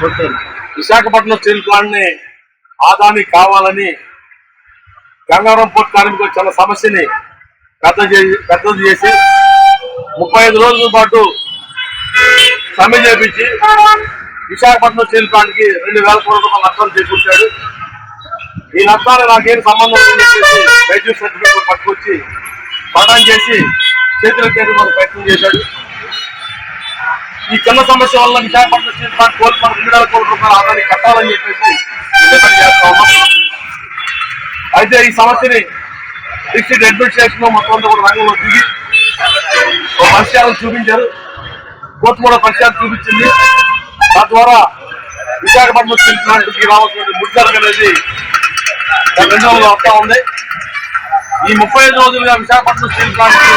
Visakhapatnam steel ప్లాంట్ని ఆదాని కావాలని Gangaram port కార్మికుల చాలా సమస్యని పెద్ద పెద్దది చేసి ముప్పై ఐదు రోజుల పాటు సమ్మె చేపించి విశాఖపట్నం స్టీల్ ప్లాంట్కి రెండు వేల కోట్ల రూపాయల నష్టాలు చేకూర్చాడు. ఈ నష్టాలు నాకేం సంబంధం లేదని చెప్పేసి రైతు సర్టిఫికేట్ పట్టుకొచ్చి పఠనం చేసి చేతుల చేతులకు ప్రయత్నం చేశాడు. ఈ చిన్న సమస్య వల్ల విశాఖపట్నం స్టీల్ ప్లాంట్ రెండు వేల కోట్ల రూపాయలు ఆదాన్ని కట్టాలని చెప్పేసి డిమాండ్ చేస్తా ఉన్నాం. అయితే ఈ సమస్యని డిస్ట్రిక్ట్ అడ్మినిస్ట్రేషన్ మొత్తం అంతా కూడా రంగంలో దిగి ఒక పరిష్కారం చూపించారు. కోర్టు కూడా పరిష్కారం చూపించింది. తద్వారా విశాఖపట్నం స్టీల్ ప్లాంట్ రావాల్సిన ముడిసరుకు అనేది రెండు రోజులు వస్తా ఉంది. ఈ ముప్పై ఐదు రోజులుగా విశాఖపట్నం స్టీల్ ప్లాంట్కి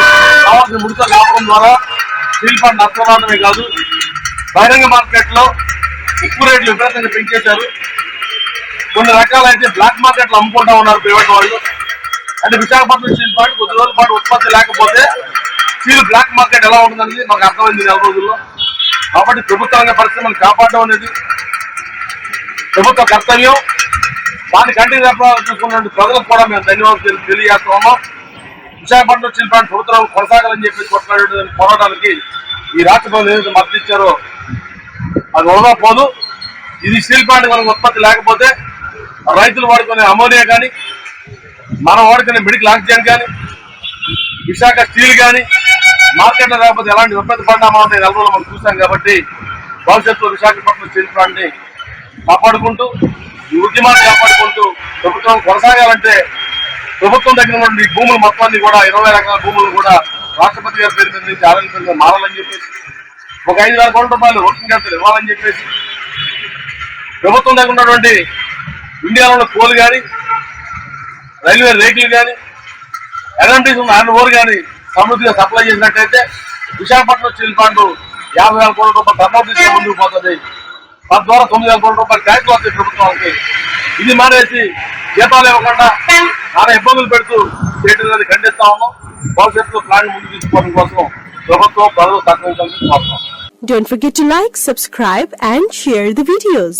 కావాల్సిన ముడిసరుకు ద్వారా స్టీల్ ప్లాంట్ నష్టపోవడమే కాదు. బహిరంగ మార్కెట్లో ఉప్పు రేట్లు విపరీతంగా పెంచేశారు. కొన్ని రకాలైతే బ్లాక్ మార్కెట్లో అమ్ముకుంటా ఉన్నారు ప్రైవేట్ వాళ్ళు. అంటే విశాఖపట్నం స్టీల్ ప్లాంట్ కొద్ది రోజుల పాటు ఉత్పత్తి లేకపోతే స్టీల్ బ్లాక్ మార్కెట్ ఎలా ఉంటుందనేది మాకు అర్థమైంది నెల రోజుల్లో. కాబట్టి ప్రభుత్వ రంగ పరిశ్రమను కాపాడడం అనేది ప్రభుత్వ కర్తవ్యం. దాని కంటికి చూసుకున్న ప్రజలకు కూడా మేము ధన్యవాదాలు తెలియజేస్తున్నాము విశాఖపట్నం స్టీల్ ప్లాంట్ ప్రభుత్వం కొనసాగాలని చెప్పి కొట్లాడే పోరాటానికి ఈ రాష్ట్ర ప్రభుత్వం ఏదైతే మద్దతు ఇచ్చారో అది వృధా పోదు. ఇది స్టీల్ ప్లాంట్ మనకు ఉత్పత్తి లేకపోతే రైతులు వాడుకునే అమోనియా కానీ మనం వాడుకునే మెడికల్ ఆక్సిజన్ కానీ విశాఖ స్టీల్ కానీ మార్కెట్లో లేకపోతే ఎలాంటి ఉత్పత్తి పరిణామాలు ఉంటాయి నెల రోజులు మనం చూసాం కాబట్టి భవిష్యత్తులో విశాఖపట్నం స్టీల్ ప్లాంట్ని కాపాడుకుంటూ ఈ ఉద్యమాన్ని కాపాడుకుంటూ ప్రభుత్వం కొనసాగాలంటే ప్రభుత్వం దగ్గర ఉన్న భూములు మొత్తాన్ని కూడా ఇరవై రకాల భూములు కూడా రాష్ట్రపతి గారి పేరు మీద నుంచి ఆదాయ పేరు మీద మారాలని చెప్పేసి ఒక ఐదు వేల కోట్ల రూపాయలు వర్కింగ్ క్యాపిటల్ ఇవ్వాలని చెప్పేసి ప్రభుత్వం దగ్గర ఉన్నటువంటి ఇండియాలో ఉన్న కోల్ కానీ రైల్వే రేకులు కానీ ఎలాంటి ఆయన ఓర్ కానీ సమృద్ధిగా సప్లై చేసినట్టయితే విశాఖపట్నం స్టీల్ ప్లాంట్ యాభై వేల కోట్ల రూపాయలు టర్నోవర్ తీసుకుని ముందుకు పోతుంది. తద్వారా తొమ్మిది వేల కోట్ల రూపాయలు ట్యాక్స్ వస్తాయి ప్రభుత్వానికి. ఇది మానేసి జీతాలు ఇవ్వకుండా చాలా ఇబ్బందులు పెడుతూ చేయడం అనేది ఖండిస్తా ఉన్నాం భవిష్యత్తులో ప్లాన్ ముందు తీసుకోవడం కోసం ప్రభుత్వం ప్రజలు సహకరించాలని కోరుతున్నాం Don't forget to like, subscribe and share the videos.